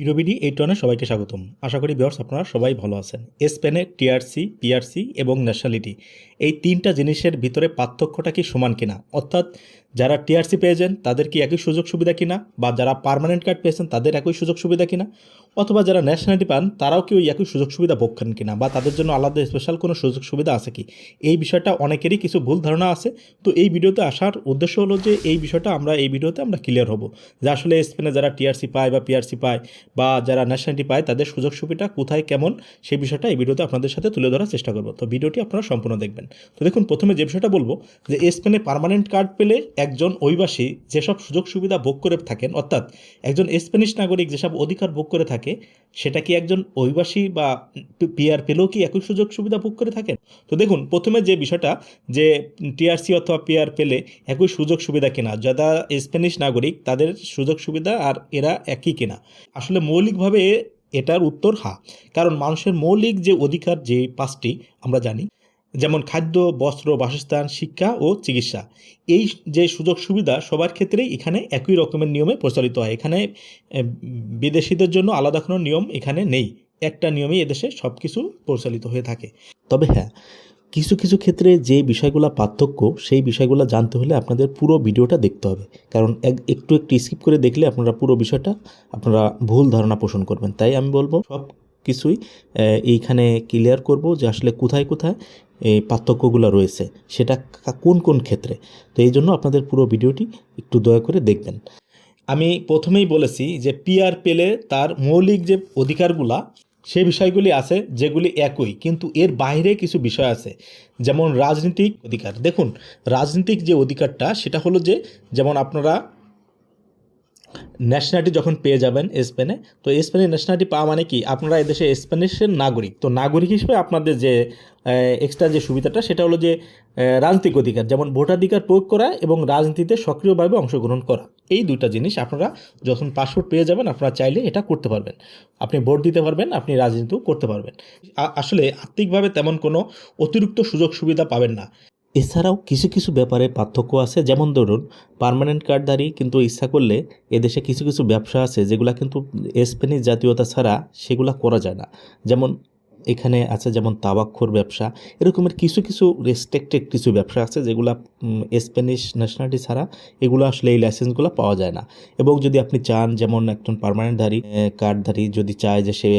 ইউরোবিডি এই টনে সবাইকে স্বাগতম। আশা করি বিয়ার্স আপনারা সবাই ভালো আছেন। স্পেনে টিআরসি পিআরসি এবং ন্যাশনালিটি এই তিনটা জিনিসের ভিতরে পার্থক্যটা কি সমান কিনা? অর্থাৎ যারা টিআরসি পেয়েছেন, তাদের কি একই সুযোগ সুবিধা কিনা? বা যারা পারমানেন্ট কার্ড পেয়েছেন, তাদের একই সুযোগ সুবিধা কিনা? অথবা যারা ন্যাশনালিটি পান, তারাও কি ওই একই সুযোগ সুবিধা ভোগেন কিনা? বা তাদের জন্য আলাদা স্পেশাল কোনো সুযোগ সুবিধা আছে কি? এই বিষয়টা অনেকেরই কিছু ভুল ধারণা আছে। তো এই ভিডিওতে আসার উদ্দেশ্য হলো যে, এই বিষয়টা আমরা এই ভিডিওতে আমরা ক্লিয়ার হব। যে আসলে স্পেনে যারা টিআরসি পায় বা পিআরসি পায়, বা যারা ন্যাশনালিটি পায়, তাদের সুযোগ সুবিধা কোথায়, কেমন, সেই বিষয়টা এই ভিডিওতে আপনাদের সাথে তুলে ধরার চেষ্টা করব। তো ভিডিওটি আপনারা সম্পূর্ণ দেখবেন। তো দেখুন, প্রথমে যে বিষয়টা বলব, যে স্পেনে পার্মানেন্ট কার্ড পেলে একজন অভিবাসী যেসব সুযোগ সুবিধা ভোগ করে থাকেন, অর্থাৎ একজন স্প্যানিশ নাগরিক যেসব অধিকার ভোগ করে থাকে, সেটা কি একজন অভিবাসী বা পিআর পেলেও কি একই সুযোগ সুবিধা ভোগ করে থাকেন? তো দেখুন, প্রথমে যে বিষয়টা যে টিআরসি অথবা পিআর পেলে একই সুযোগ সুবিধা কিনা, যারা স্প্যানিশ নাগরিক তাদের সুযোগ সুবিধা আর এরা একই কিনা? আসলে মৌলিকভাবে এটার উত্তর হা, কারণ মানুষের মৌলিক যে অধিকার যে পাঁচটি আমরা জানি যেমন খাদ্য, বস্ত্র, বাসস্থান, শিক্ষা ও চিকিৎসা। এই যে সুযোগ সুবিধা সবার ক্ষেত্রেই এখানে একই রকমের নিয়মে প্রচলিত হয়। এখানে বিদেশিদের জন্য আলাদা কোনো নিয়ম এখানে নেই। একটা নিয়মেই এদেশে সব কিছু প্রচলিত হয়ে থাকে। তবে হ্যাঁ কিছু কিছু ক্ষেত্রে যে বিষয়গুলো পার্থক্য, সেই বিষয়গুলো জানতে হলে আপনাদের পুরো ভিডিওটা দেখতে হবে। কারণ এক- একটু একটু স্কিপ করে দেখলে আপনারা পুরো বিষয়টা, আপনারা ভুল ধারণা পোষণ করবেন। তাই আমি বলব সব কিছুই এইখানে ক্লিয়ার করব যে আসলে কোথায় কোথায় এই পার্থক্যগুলো রয়েছে, সেটা কোন কোন ক্ষেত্রে? তো এই জন্য আপনাদের পুরো ভিডিওটি একটু দয়া করে দেখবেন। আমি প্রথমেই বলেছি যে পিআর পেলে তার মৌলিক যে অধিকারগুলা, সে বিষয়গুলি আছে যেগুলি একই, কিন্তু এর বাইরে কিছু বিষয় আছে। যেমন রাজনৈতিক অধিকার। দেখুন, রাজনৈতিক যে অধিকারটা, সেটা হলো যে, যেমন আপনারা ন্যাশনালিটি যখন পেয়ে যাবেন স্পেনে, তো স্পেনের ন্যাশনালিটি পাওয়া মানে কি? আপনারা এদেশে স্প্যানিশের নাগরিক। তো নাগরিক হিসেবে আপনাদের যে এক্সট্রা যে সুবিধাটা, সেটা হলো যে রাজনৈতিক অধিকার, যেমন ভোটাধিকার প্রয়োগ করা এবং রাজনীতিতে সক্রিয়ভাবে অংশগ্রহণ করা। এই দুইটা জিনিস আপনারা যখন পাসপোর্ট পেয়ে যাবেন, আপনারা চাইলে এটা করতে পারবেন। আপনি ভোট দিতে পারবেন, আপনি রাজনীতিও করতে পারবেন। আসলে আর্থিকভাবে তেমন কোনো অতিরিক্ত সুযোগ সুবিধা পাবেন না। এছাড়াও কিছু কিছু ব্যাপারে পার্থক্য আছে। যেমন ধরুন পারমানেন্ট কার্ডধারী কিন্তু ইচ্ছা করলে এদেশে কিছু কিছু ব্যবসা আছে যেগুলা কিন্তু স্পেনিশ জাতীয়তা ছাড়া সেগুলা করা যায় না। যেমন এখানে আছে যেমন তাবাক্ষর ব্যবসা। এরকমের কিছু কিছু রেস্ট্রিক্টেড কিছু ব্যবসা আছে যেগুলা স্প্যানিশ ন্যাশনালিটি ছাড়া এগুলো আসলে এই লাইসেন্সগুলো পাওয়া যায় না। এবং যদি আপনি চান যেমন একজন পার্মানেন্টধারী কার্ডধারী যদি চায় যে সে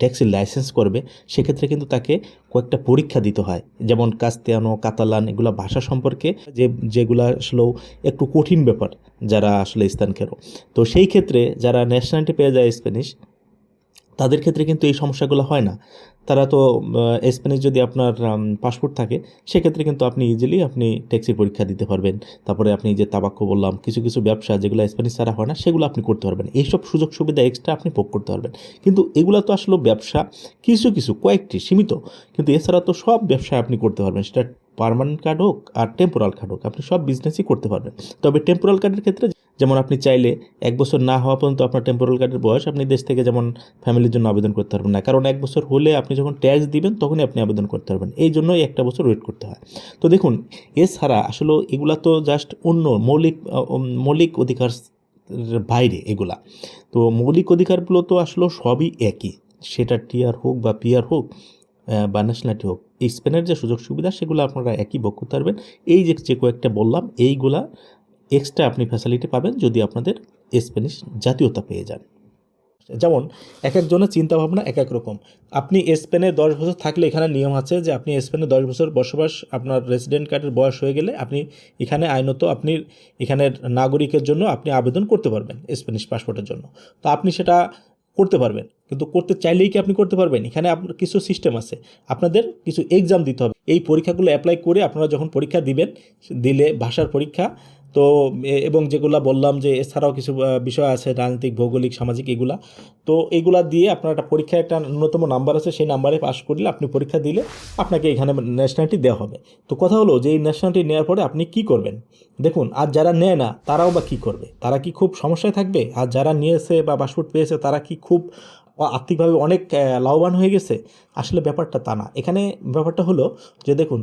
ট্যাক্সির লাইসেন্স করবে, সেক্ষেত্রে কিন্তু তাকে কয়েকটা পরীক্ষা দিতে হয়। যেমন কাস্তিয়ানো, কাতালান এগুলো ভাষা সম্পর্কে যে, যেগুলো আসলেও একটু কঠিন ব্যাপার যারা আসলে স্থানকেরও তো সেই ক্ষেত্রে যারা ন্যাশনালিটি পেয়ে যায় স্প্যানিশ তাদের ক্ষেত্রে কিন্তু এই সমস্যাগুলো হয় না। তারা তো আহ, যদি আপনার পাসপোর্ট থাকে সেক্ষেত্রে কিন্তু আপনি ইজিলি আপনি ট্যাক্সির পরীক্ষা দিতে পারবেন। তারপরে আপনি যে তাবাক্য বললাম কিছু কিছু ব্যবসা যেগুলো স্প্যানিশ ছাড়া হয় না সেগুলো আপনি করতে পারবেন। এইসব সুযোগ সুবিধা এক্সট্রা আপনি ভোগ করতে পারবেন। কিন্তু এগুলো তো আসলে ব্যবসা কিছু কিছু কয়েকটি সীমিত। কিন্তু এছাড়া তো সব ব্যবসা আপনি করতে পারবেন। সেটা পার্মানেন্ট কার্ড হোক আর টেম্পোরাল কার্ড হোক আপনি সব বিজনেসই করতে পারবেন। তবে টেম্পোরাল কার্ডের ক্ষেত্রে যেমন আপনি চাইলে এক বছর না হওয়া পর্যন্ত আপনার টেম্পোরাল কার্ডের বয়স আপনি দেশ থেকে যেমন ফ্যামিলির জন্য আবেদন করতে পারবেন না। কারণ এক বছর হলে আপনি যখন ট্যাক্স দিবেন, তখনই আপনি আবেদন করতে পারবেন। এই জন্যই একটা বছর ওয়েট করতে হয়। তো দেখুন, এছাড়া আসলে এগুলা তো জাস্ট অন্য মৌলিক মৌলিক অধিকার বাইরে এগুলা। তো মৌলিক অধিকারগুলো তো আসলে সবই একই। সেটা টিআর হোক বা পিআর হোক বা ন্যাশনালিটি হোক, স্পেনের যে সুযোগ সুবিধা সেগুলো আপনারা একই ভোগ করতে পারবেন এই যে যে কয়েকটা বললাম, এইগুলা এক্সট্রা আপনি ফ্যাসিলিটি পাবেন যদি আপনাদের স্প্যানিশ জাতীয়তা পেয়ে যান। যেমন, এক একজনের চিন্তাভাবনা এক এক রকম। আপনি স্পেনে দশ বছর থাকলে এখানে নিয়ম আছে যে আপনি স্পেনে দশ বছর বসবাস, আপনার রেসিডেন্ট কার্ডের বয়স হয়ে গেলে আপনি এখানে আইনত আপনি এখানের নাগরিকের জন্য আপনি আবেদন করতে পারবেন স্প্যানিশ পাসপোর্টের জন্য। তো আপনি সেটা করতে পারবেন। কিন্তু করতে চাইলেই কি আপনি করতে পারবেন? এখানে আপনার কিছু সিস্টেম আছে। আপনাদের কিছু এক্সাম দিতে হবে। এই পরীক্ষাগুলো অ্যাপ্লাই করে আপনারা যখন পরীক্ষা দিবেন, দিলে ভাষার পরীক্ষা তো এবং যেগুলা বললাম যে এছাড়াও কিছু বিষয় আছে, রাজনৈতিক, ভৌগোলিক, সামাজিক, এগুলা। তো এগুলা দিয়ে আপনার একটা পরীক্ষা, একটা ন্যূনতম নাম্বার আছে, সেই নাম্বারে পাস করলে আপনি পরীক্ষা দিলে আপনাকে এখানে ন্যাশনালিটি দেওয়া হবে। তো কথা হলো যে এই ন্যাশনালিটি নেওয়ার পরে আপনি কি করবেন? দেখুন, আর যারা নেয় না, তারাও বা কী করবে? তারা কি খুব সমস্যায় থাকবে? আর যারা নিয়েছে বা পাসপোর্ট পেয়েছে, তারা কি খুব আর্থিকভাবে অনেক লাভবান হয়ে গেছে? আসলে ব্যাপারটা তা না। এখানে ব্যাপারটা হলো যে, দেখুন,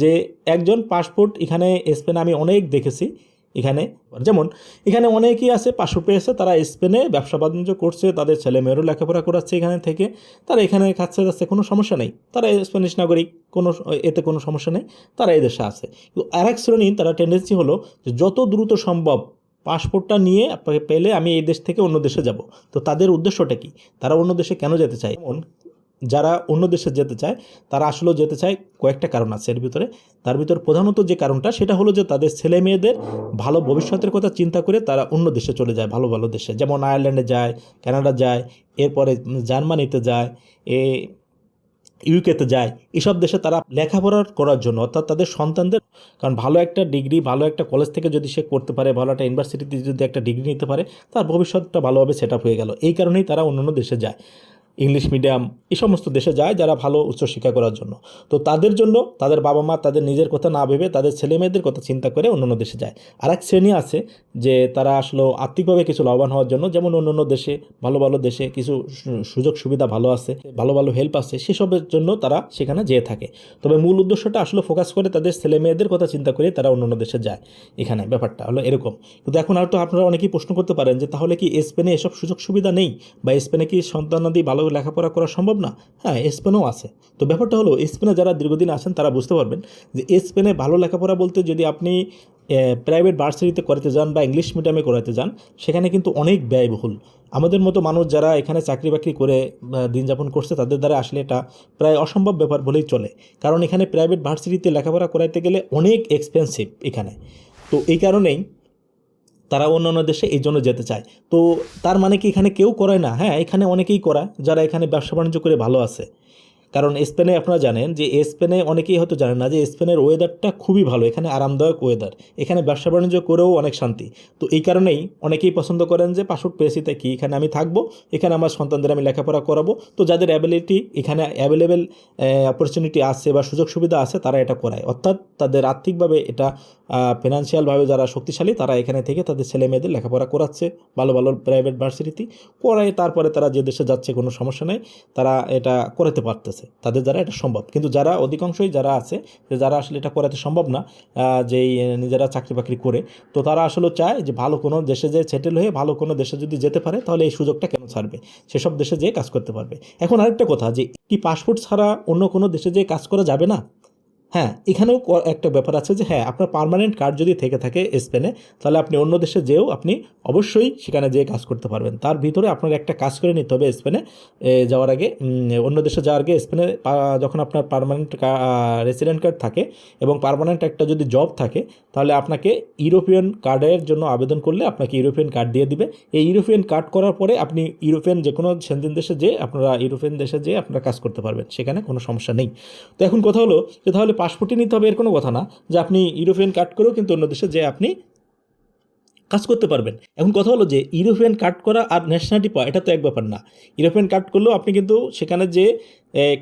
যে একজন পাসপোর্ট, এখানে স্পেনে আমি অনেক দেখেছি এখানে, যেমন, এখানে অনেকেই আছে, পাশে পেয়েছে, তারা স্পেনে ব্যবসা বাণিজ্য করছে, তাদের ছেলে মেয়েরও লেখাপড়া করাচ্ছে এখানে থেকে, তারা এখানে খাচ্ছে, যাচ্ছে, কোনো সমস্যা নেই। তারা স্প্যানিশ নাগরিক, কোনো এতে কোনো সমস্যা নেই, তারা এই দেশে আছে। কিন্তু এক শ্রেণি, তারা টেন্ডেন্সি হলো যে যত দ্রুত সম্ভব পাসপোর্টটা নিয়ে আপনাকে পেলে আমি এই দেশ থেকে অন্য দেশে যাব। তো তাদের উদ্দেশ্যটা কি? তারা অন্য দেশে কেন যেতে চায়? যারা অন্য দেশে যেতে চায়, তারা আসলেও যেতে চায় কয়েকটা কারণ আছে এর ভিতরে। তার ভিতর প্রধানত যে কারণটা, সেটা হলো যে তাদের ছেলে মেয়েদের ভালো ভবিষ্যতের কথা চিন্তা করে তারা অন্য দেশে চলে যায়, ভালো ভালো দেশে। যেমন আয়ারল্যান্ডে যায়, কানাডা যায়, এরপরে জার্মানিতে যায়, এ ইউকেতে যায়। এসব দেশে তারা লেখাপড়া করার জন্য, অর্থাৎ তাদের সন্তানদের, কারণ ভালো একটা ডিগ্রি, ভালো একটা কলেজ থেকে যদি সে করতে পারে, ভালো একটা ইউনিভার্সিটিতে যদি একটা ডিগ্রি নিতে পারে, তার ভবিষ্যৎটা ভালোভাবে সেট আপ হয়ে গেল। এই কারণেই তারা অন্যান্য দেশে যায়। ইংলিশ মিডিয়াম এই সমস্ত দেশে যায় যারা ভালো উচ্চশিক্ষা করার জন্য। তো তাদের জন্য তাদের বাবা মা তাদের নিজের কথা না ভেবে তাদের ছেলে মেয়েদের কথা চিন্তা করে অন্যান্য দেশে যায়। আর এক শ্রেণি আছে যে তারা আসলে আর্থিকভাবে কিছু লাভবান হওয়ার জন্য যেমন অন্যান্য দেশে ভালো ভালো দেশে কিছু সুযোগ সুবিধা ভালো আছে, ভালো ভালো হেল্প আছে সেসবের জন্য তারা সেখানে যেয়ে থাকে। তবে মূল উদ্দেশ্যটা আসলে ফোকাস করে তাদের ছেলে মেয়েদের কথা চিন্তা করে তারা অন্যান্য দেশে যায় এখানে। ব্যাপারটা হলো এরকম। কিন্তু এখন আর তো আপনারা অনেকেই প্রশ্ন করতে পারেন যে তাহলে কি স্পেনে এসব সুযোগ সুবিধা নেই? বা স্পেনে কি সন্তানাদি ভালো লেখাপড়া করা সম্ভব না? হ্যাঁ স্পেনেও আছে। তো ব্যাপারটা হলো স্পেনে যারা দীর্ঘদিন আছেন, তারা বুঝতে পারবেন যে স্পেনে ভালো লেখাপড়া বলতে যদি আপনি প্রাইভেট ভার্সিটিতে করাতে যান বা ইংলিশ মিডিয়ামে করাতে যান, সেখানে কিন্তু অনেক ব্যয়বহুল। আমাদের মতো মানুষ যারা এখানে চাকরি বাকরি করে দিন যাপন করছে, তাদের দ্বারা আসলে এটা প্রায় অসম্ভব ব্যাপার বলেই চলে। কারণ এখানে প্রাইভেট ভার্সিটিতে লেখাপড়া করাইতে গেলে অনেক এক্সপেন্সিভ এখানে। তো এই কারণেই তারা অন্যান্য অন্য দেশে এই জন্য যেতে চায়। তো তার মানে কি এখানে কেউ করে না? হ্যাঁ এখানে অনেকেই করা যারা এখানে ব্যবসা বাণিজ্য করে ভালো আছে। কারণ স্পেনে আপনারা জানেন যে স্পেনে অনেকেই হয়তো জানেন না যে স্পেনের ওয়েদারটা খুবই ভালো, এখানে আরামদায়ক ওয়েদার। এখানে ব্যবসা বাণিজ্য করেও অনেক শান্তি। তো এই কারণেই অনেকেই পছন্দ করেন যে পাসপোর্ট পেয়েছি তাই কি, এখানে আমি থাকব, এখানে আমার সন্তানদের আমি লেখাপড়া করাবো। তো যাদের অ্যাবিলিটি এখানে অ্যাভেলেবেল অপরচুনিটি আছে বা সুযোগ সুবিধা আছে, তারা এটা করায়। অর্থাৎ তাদের আর্থিকভাবে এটা ফিনান্সিয়ালভাবে যারা শক্তিশালী, তারা এখানে থেকে তাদের ছেলে মেয়েদের লেখাপড়া করাচ্ছে। ভালো ভালো প্রাইভেট ভার্সিটিতে করায়, তারপরে তারা যে দেশে যাচ্ছে কোনো সমস্যা নেই, তারা এটা করাতে পারতেছে। তাদের দ্বারা এটা সম্ভব। কিন্তু যারা, অধিকাংশই যারা আছে, যে যারা আসলে এটা করাতে সম্ভব না যেই নিজেরা চাকরি বাকরি করে, তো তারা আসলে চায় যে ভালো কোনো দেশে যে সেটেল হয়ে ভালো কোনো দেশে যদি যেতে পারে, তাহলে এই সুযোগটা কেন ছাড়বে? সেসব দেশে যেয়ে কাজ করতে পারবে। এখন আরেকটা কথা যে, কি পাসপোর্ট ছাড়া অন্য কোনো দেশে যেয়ে কাজ করা যাবে না? হ্যাঁ এখানেও একটা ব্যাপার আছে যে হ্যাঁ আপনার পারমানেন্ট কার্ড যদি থেকে থাকে স্পেনে তাহলে আপনি অন্য দেশে যেও আপনি অবশ্যই সেখানে যেয়ে কাজ করতে পারবেন। তার ভিতরে আপনার একটা কাজ করে নিতে হবে স্পেনে যাওয়ার আগে অন্য দেশে যাওয়ার আগে স্পেনে যখন আপনার পারমানেন্ট রেসিডেন্ট কার্ড থাকে এবং পারমানেন্ট একটা যদি জব থাকে, তাহলে আপনাকে ইউরোপিয়ান কার্ডের জন্য আবেদন করলে আপনাকে ইউরোপিয়ান কার্ড দিয়ে দিবে। এই ইউরোপিয়ান কার্ড করার পরে আপনি ইউরোপিয়ান যে কোনো সেনদিন দেশে যেয়ে, আপনারা ইউরোপিয়ান দেশে যেয়ে আপনারা কাজ করতে পারবেন, সেখানে কোনো সমস্যা নেই। তো এখন কথা হলো যে, তাহলে পাসপোর্টই নিতে হবে এর কোনো কথা না। যে আপনি ইউরোপিয়ান কার্ড করেও কিন্তু অন্য দেশে যে আপনি কাজ করতে পারবেন। এখন কথা হলো যে, ইউরোপিয়ান কার্ড করা আর ন্যাশনালিটি পাওয়া, এটা তো এক ব্যাপার না। ইউরোপিয়ান কার্ড করলেও আপনি কিন্তু সেখানে যে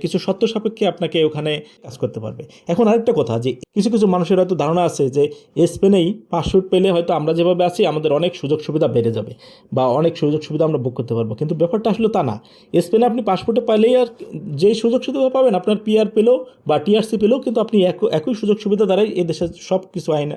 কিছু শর্ত সাপেক্ষে আপনাকে ওখানে কাজ করতে পারবে। এখন আরেকটা কথা যে, কিছু কিছু মানুষের হয়তো ধারণা আছে যে স্পেনেই পাসপোর্ট পেলে হয়তো আমরা যেভাবে আছি, আমাদের অনেক সুযোগ সুবিধা বেড়ে যাবে বা অনেক সুযোগ সুবিধা আমরা বুক করতে পারব। কিন্তু ব্যাপারটা আসলে তা না। স্পেনে আপনি পাসপোর্টে পাইলেই আর যেই সুযোগ সুবিধা পাবেন, আপনার পিআর পেলেও বা টিআরসি পেলেও কিন্তু আপনি একই সুযোগ সুবিধা দ্বারাই এদেশের সব কিছু আইন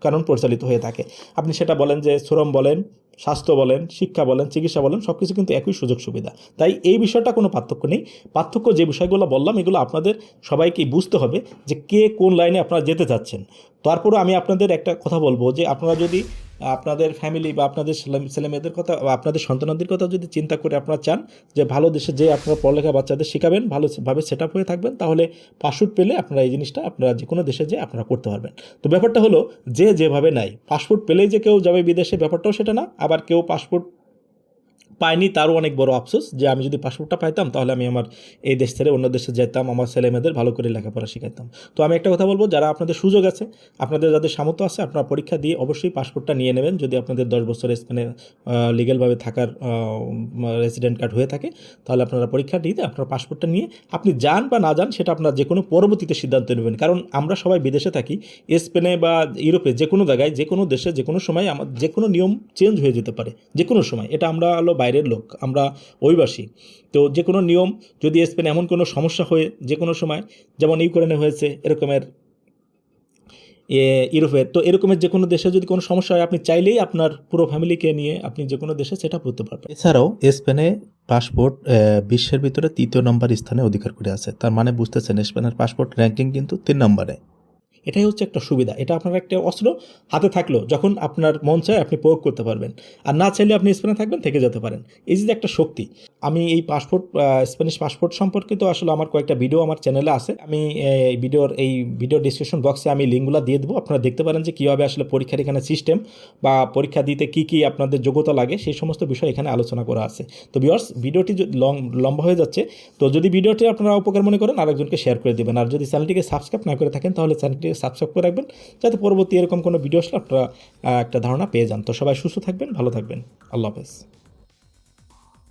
কানুন পরিচালিত হয়ে থাকে। আপনি সেটা বলেন যে শ্রম বলেন স্বাস্থ্য বলেন, শিক্ষা বলেন, চিকিৎসা বলেন সব কিছু কিন্তু একই সুযোগ সুবিধা। তাই এই বিষয়টা কোনো পার্থক্য নেই। পার্থক্য যে বিষয়গুলো বললাম, এগুলো আপনাদের সবাইকেই বুঝতে হবে যে কে কোন লাইনে আপনারা যেতে চাচ্ছেন। তারপরে আমি আপনাদের একটা কথা বলব যে আপনারা যদি আপনাদের ফ্যামিলি বা আপনাদের ছেলে- ছেলে মেয়েদের কথা বা আপনাদের সন্তানাদের কথা যদি চিন্তা করে আপনারা চান যে ভালো দেশে যে আপনারা পড়ালেখা বাচ্চাদের শেখাবেন ভালোভাবে সেট আপ হয়ে থাকবেন, তাহলে পাসপোর্ট পেলে আপনারা এই জিনিসটা আপনারা যে কোনো দেশে যে আপনারা করতে পারবেন। তো ব্যাপারটা হলো, যে যেভাবে নাই পাসপোর্ট পেলেই যে কেউ যাবে বিদেশে, ব্যাপারটাও সেটা না। আবার কেউ পাসপোর্ট পাইনি, তারও অনেক বড় আফসোস যে আমি যদি পাসপোর্টটা পাইতাম, তাহলে আমি আমার এই দেশ ছেড়ে অন্য দেশে যেতাম, আমার ছেলে মেয়েদের ভালো করে লেখাপড়া শেখাতাম তো আমি একটা কথা বলব, যারা আপনাদের সুযোগ আছে, আপনাদের যাদের সামর্থ্য আছে, আপনারা পরীক্ষা দিয়ে অবশ্যই পাসপোর্টটা নিয়ে নেবেন। যদি আপনাদের দশ বছর স্পেনে লিগ্যালভাবে থাকার রেসিডেন্ট কার্ড হয়ে থাকে, তাহলে আপনারা পরীক্ষা দিতে, আপনার পাসপোর্টটা নিয়ে আপনি যান বা না যান, সেটা আপনার যে কোনো পরবর্তীতে সিদ্ধান্ত নেবেন। কারণ আমরা সবাই বিদেশে থাকি, স্পেনে বা ইউরোপে যে কোনো জায়গায় যে কোনো দেশে যে কোনো সময় আমার যে কোনো নিয়ম চেঞ্জ হয়ে যেতে পারে যে কোনো সময়। এটা আমরা হলো বাইরের লোক, আমরা অভিবাসী। তো যে কোনো নিয়ম, যদি স্পেনে এমন কোনো সমস্যা হয়ে যে কোনো সময়, যেমন ইউক্রেনে হয়েছে, এরকমের ইউরোপের, তো এরকমের যে কোনো দেশে যদি কোনো সমস্যা হয়, আপনি চাইলেই আপনার পুরো ফ্যামিলিকে নিয়ে আপনি যে কোনো দেশে সেটা করতে পারবেন। এছাড়াও, স্পেনে পাসপোর্ট বিশ্বের ভিতরে তৃতীয় নম্বর স্থানে অধিকার করে আছে। তার মানে বুঝতেছেন, স্পেনের পাসপোর্ট র্যাঙ্কিং কিন্তু তিন নম্বরে। এটাই হচ্ছে একটা সুবিধা। এটা আপনার একটা অস্ত্র হাতে থাকল যখন আপনার মন চায় আপনি প্রয়োগ করতে পারবেন। আর না চাইলে আপনি স্পেনে থাকবেন, থেকে যেতে পারেন। এই যে একটা শক্তি, আমি এই পাসপোর্ট স্প্যানিশ পাসপোর্ট সম্পর্কিত আসলে আমার কয়েকটা ভিডিও আমার চ্যানেলে আছে। আমি এই ভিডিওর, এই ভিডিও ডিসক্রিপশন বক্সে আমি লিঙ্কগুলো দিয়ে দেবো। আপনারা দেখতে পারেন যে কীভাবে আসলে পরীক্ষার এখানে সিস্টেম বা পরীক্ষা দিতে কী কী আপনাদের যোগ্যতা লাগে, সেই সমস্ত বিষয় এখানে আলোচনা করা আছে। তো ভিউয়ার্স ভিডিওটি লং, লম্বা হয়ে যাচ্ছে। তো যদি ভিডিওটি আপনারা উপকার মনে করেন, আরেকজনকে শেয়ার করে দেবেন। আর যদি চ্যানেলটিকে সাবস্ক্রাইব না করে থাকেন, তাহলে চ্যানেলটিকে সাবস্ক্রাইব করে রাখবেন, যাতে পরবর্তী এরকম কোনো ভিডিও আসলে আপনারা একটা ধারণা পেয়ে যান। তো সবাই সুস্থ থাকবেন, ভালো থাকবেন। আল্লাহ হাফেজ।